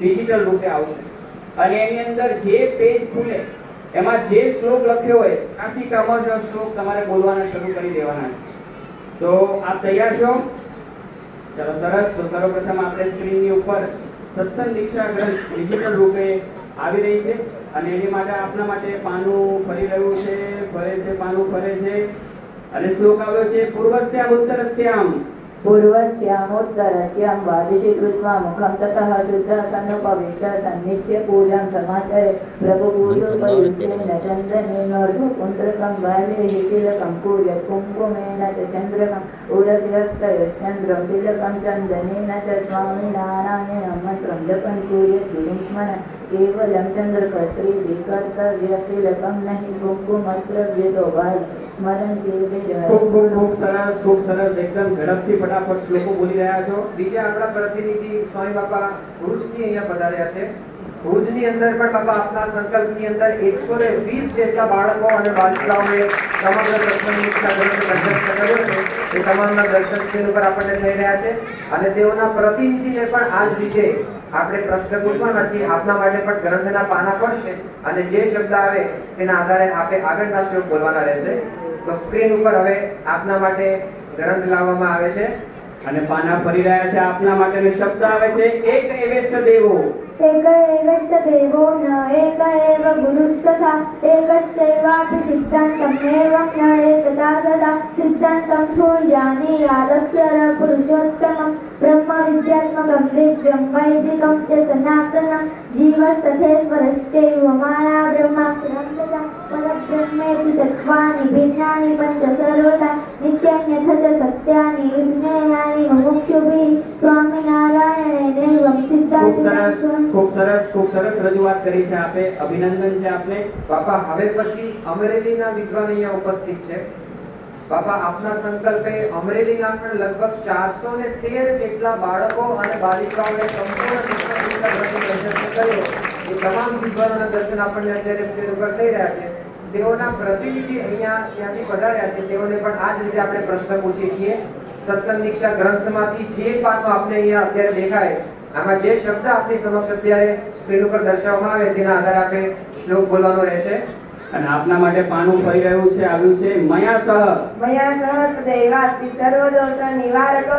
Digital રૂપે આવશે. અને એની અંદર જે પેજ ખુલે, એમાં જે શ્લોક લખ્યો હોય આખી ક્રમશઃ શ્લોક તમારે બોલવાના શરૂ કરી દેવાના છે. તો આપ તૈયાર છો? ચલો સરસ. તો સર્વપ્રથમ આપણે સ્ક્રીનની ઉપર સત્સંગ દીક્ષા ગ્રંથ ડિજિટલ રૂપે આવી રહી છે. અને એની માટે આપના માટે પાનું ફરી રહ્યું છે, ફરે છે, પાનું ફરે છે. અને શ્લોક આવ્યો છે, પૂર્વસ્યામ, ઉત્તરસ્યામ. पूर्वस्यामुत्तरस्यां वादिषि कृत्वा मुखं ततः शुद्ध सन्नुपविष्ट सन्नित्य पूजां समाचरे प्रभुपूजोपयुक्तेन चन्दनेनोर्धपुण्ड्रकं बाले तिलकं पूजत् कुङ्कुमेन च चन्द्रकम् उरस्यस्तयश्चन्द्रं तिलकं चन्दनेन च स्वामिनारायणं मन्त्रं जपन् पूजत् गुरुं स्मरन् કેવલમ ચંદ્રક શ્રી વિકર્તવ્ય તિલકમ નહીં કુમકુમ અસ્ત્રવ્યતો ભાઈ સ્મરણ કેવલે જવાય ખૂબ ખૂબ ખૂબ સરસ ખૂબ સરસ એકદમ ઝડપથી ફટાફટ શ્લોકો બોલી રહ્યા છો. બીજા આપણા પ્રતિનિધિ સ્વામી બાપા ભુજથી અહીંયા પધાર્યા છે. ભુજની અંદર પણ બાપા આપના સંકલ્પની અંદર એકસો ને વીસ જેટલા બાળકો અને બાલિકાઓએ સમગ્ર દર્શન કર્યો છે. એ તમામના દર્શન પર આપણને થઈ રહ્યા છે. અને તેઓના પ્રતિનિધિને પણ આજ જ રીતે આપણે પ્રશ્ન પૂછવાના છીએ. આપના માટે પણ ગ્રંથના પાના પડશે અને જે શબ્દ આવે તેના આધારે આપણે આગળના શ્લોક બોલવાના રહેશે. તો સ્ક્રીન ઉપર હવે આપના માટે ગ્રંથ લાવવામાં આવે છે. અને પાના ફરી રહ્યા છે. આપના માટેનો શબ્દ આવે છે એક એવેસ્ટ દેવો. એક એવસ્ત દેવો ન એક એવ ગુરુસ્તથા. એકસ્યૈવાપि સિદ્ધાંતમ એવં ન એકતા સદા સિદ્ધાંતમ સૂર્યાની આદક્ષર પુરુષોત્તમમ. दिव्यं वैदिकं च सनातनं जीवस्तथेश्वरश्चैव माया ब्रह्माक्षरं तथा परब्रह्मेति तत्त्वानि भिन्नानि पञ्च सर्वदा नित्यान्यथ च सत्यानि विज्ञेयानि मुमुक्षुभिः स्वामिनारायणेनैवं ખૂબ સરસ सिद्धान्तं ખૂબ સરસ ખૂબ સરસ રજૂઆત કરી છે આપે અભિનંદન છે આપને બાપા હવે પછી અમરેલીના વિદ્વાન અહીંયા ઉપસ્થિત છે બાપા, આપના સંકલ્પે અમરેલીના પણ લગભગ ચારસો ને તેર જેટલા બાળકો અને બાલિકાઓને સંપૂર્ણ કર્યો. એ તમામ વિદ્વાનોના દર્શન આપણને અત્યારે સ્ટેજ થઈ રહ્યા છે. તેઓના પ્રતિનિધિ અહીંયા ત્યાંથી પધાર્યા છે. તેઓને પણ આ જ રીતે આપણે પ્રશ્ન પૂછીએ છીએ. સત્સંગ દીક્ષા ગ્રંથમાંથી જે પાઠો આપણે અહીંયા અત્યારે દેખાય, આમાં જે શબ્દ આપની સમક્ષ અત્યારે સ્ક્રીન ઉપર દર્શાવવામાં આવે તેના આધારે આપણે શ્લોક બોલવાનો રહેશે. અને આપના માટે પાનું ફરી રહ્યું છે, આવ્યું છે મયા સહ. મયા સર્વ સર્વદોષ નિવારક.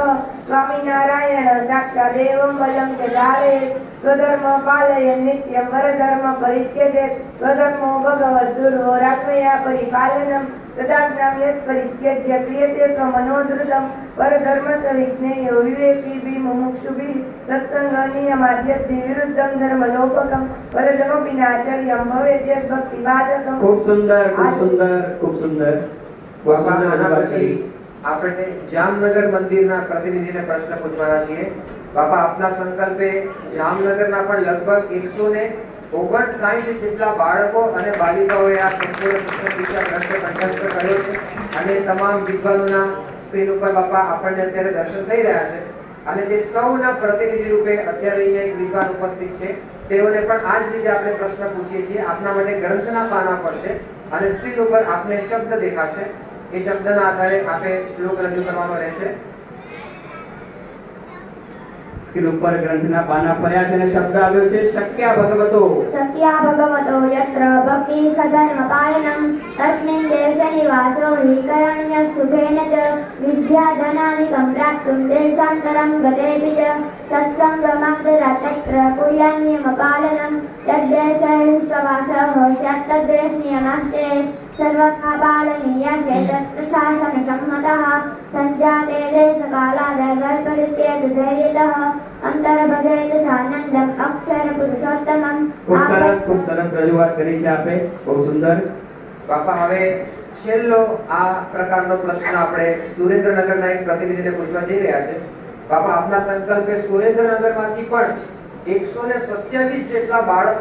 સ્વામિનારાયણ સાક્ષાદેવમ વયમ ચ ધારે સ્વધર્મ પાલય નિત્યમ વરધર્મ પરિત્યજે સ્વધર્મો ભગવદ દુર્વો રાત્મયા પરિપાલનમ તદાજ્ઞામ યત પરિત્યજ્ય ક્રિયતે સ્વમનોધૃતમ પરધર્મસ્ય વિજ્ઞેયો વિવેકી ભી મુમુક્ષુભી સત્સંગ નિયમાદ્યથી વિરુદ્ધમ ધર્મલોપકમ. પરધમપી નાચર્યમ ભવેત યદ ભક્તિવાદકમ. ખૂબ સુંદર ખૂબ સુંદર ખૂબ સુંદર. ખૂબ બાપા સુંદર આના રજૂઆત પછી કરી. આપણે જામનગર મંદિરના પ્રતિનિધિને પ્રશ્ન પૂછવાના છીએ. બાપા આપના સંકલ્પે જામનગરના પણ લગભગ એકસો ને ઓગણસાઠ જેટલા બાળકો અને બાલિકાઓએ આ સંપૂર્ણ શિક્ષણ દીક્ષા ગ્રંથ કંઠસ્થ કર્યો છે અને તમામ વિદ્વાનોના સ્ક્રીન ઉપર બાપા આપણને અત્યારે દર્શન થઈ રહ્યા છે. અને જે સૌના પ્રતિનિધિ રૂપે અત્યારે અહીંયા એક વિદ્વાન ઉપસ્થિત છે. તેઓને પણ આ જ રીતે આપણે પ્રશ્ન પૂછીએ છીએ. આપના માટે ગ્રંથના પાના પડશે અને સ્ક્રીન ઉપર આપને શબ્દ દેખાશે. એ શબ્દના આધારે આપે શ્લોક રજૂ કરવાનો રહેશે. સ્ક્રીન ઉપર ગ્રંથના પાના ફર્યા છે અને શબ્દ આવ્યો છે, શક્ય ભગવતો. શક્ય ભગવતો યત્ર ભક્તિ સધર્મ પાલનમ, તસ્મિન દેવસનિ વાસો વિકરણ્ય સુખેન ચ વિદ્યા ધનાનિકમ પ્રાપ્તુમ દેશાંતરમ ગતેપि ચ સત્સંગમગ્રતત્ર પુયાન્યમ પાલનમ તદ્દેશૈ સવાસઃ સ્યાત્તદ્રેશ્નિયમાસ્તે સર્વથા પાલનીયાય મંડપ અક્ષર પુરુષોત્તમમ ખૂબ સરસ ખૂબ સરસ રજૂઆત કરી છે આપે. બહુ સુંદર. બાપા હવે છેલ્લો આ પ્રકારનો પ્રશ્ન આપણે સુરેન્દ્રનગરના એક પ્રતિનિધિને પૂછવા જઈ રહ્યા છે. બાપા આપના સંકલ્પે સુરેન્દ્રનગરમાંથી પણ એકસો ને સત્યાવીસ જેટલા બાળકો